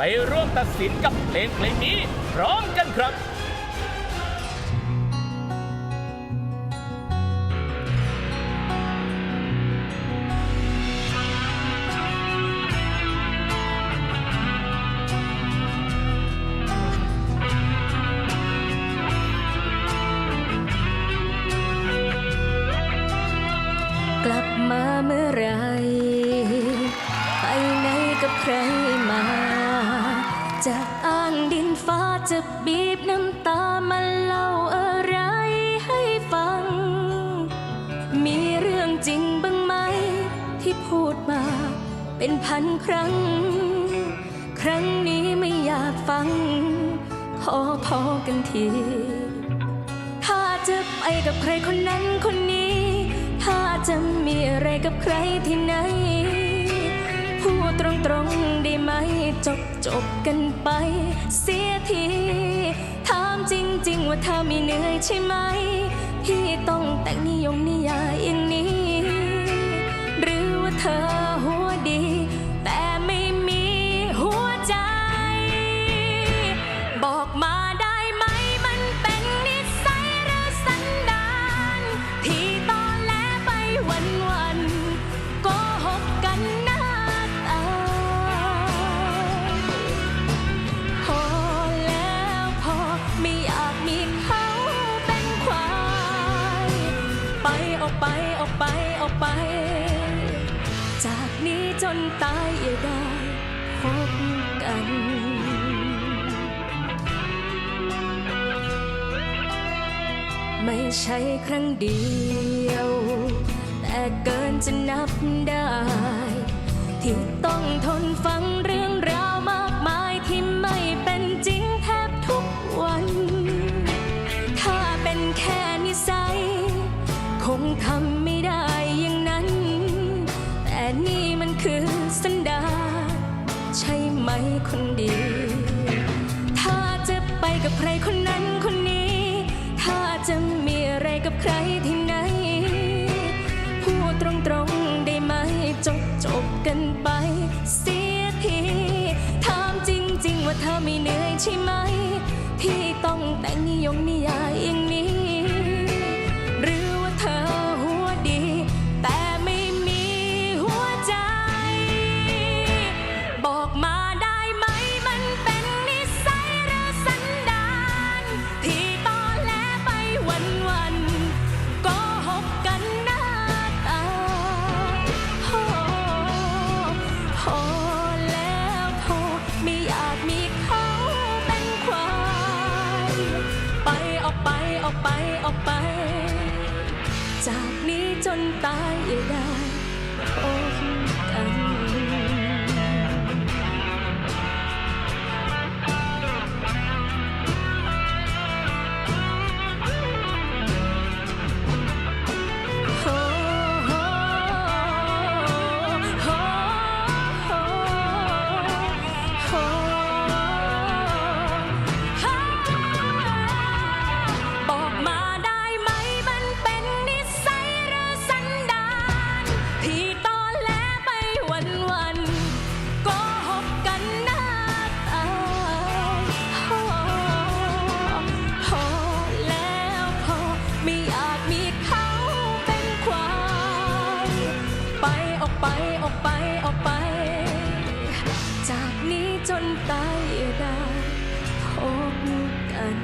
ไปร่วมตัดสินกับเพลงเพลงนี้พร้อมกันครับกลับมาเมื่อไร ไปไหนกับใครมา จะอ้างดินฟ้าจะบีบน้ำตามาเล่าอะไรให้ฟัง มีเรื่องจริงบ้างไหม ที่พูดมาเป็นพันครั้ง ครั้งนี้ไม่อยากฟัง ขอพอกันที ถ้าจะไปกับใครคนนั้นคนนี้ ถ้าจะมีอะไรกับใครที่ไหน พูดตรงๆ จบจบกันไป เสียที ถามจริง ๆ ว่าเธอมีเหนื่อยใช่ไหมที่ต้องแต่งนิยมนิยายอย่างนี้ หรือว่าเธอ ไปออกไปออกไป จากนี้จนตายอย่าได้พบกันไม่ใช่ครั้งเดียว แต่เกินจะนับได้ ที่ต้องทน ไหมคนดี ถ้าจะไปกับใครคนนั้นคนนี้ ถ้าจะมีอะไรกับใครที่ไหน พูดตรงๆได้ไหมจบจบกันไปเสียทีถามจริง ๆ ว่าเธอไม่เหนื่อยใช่ไหม ที่ต้องแต่งนิยมนิยายอย่างนี้ จากนี้จนตายอย่าได้พบกัน จนตายอย่าได้พบกัน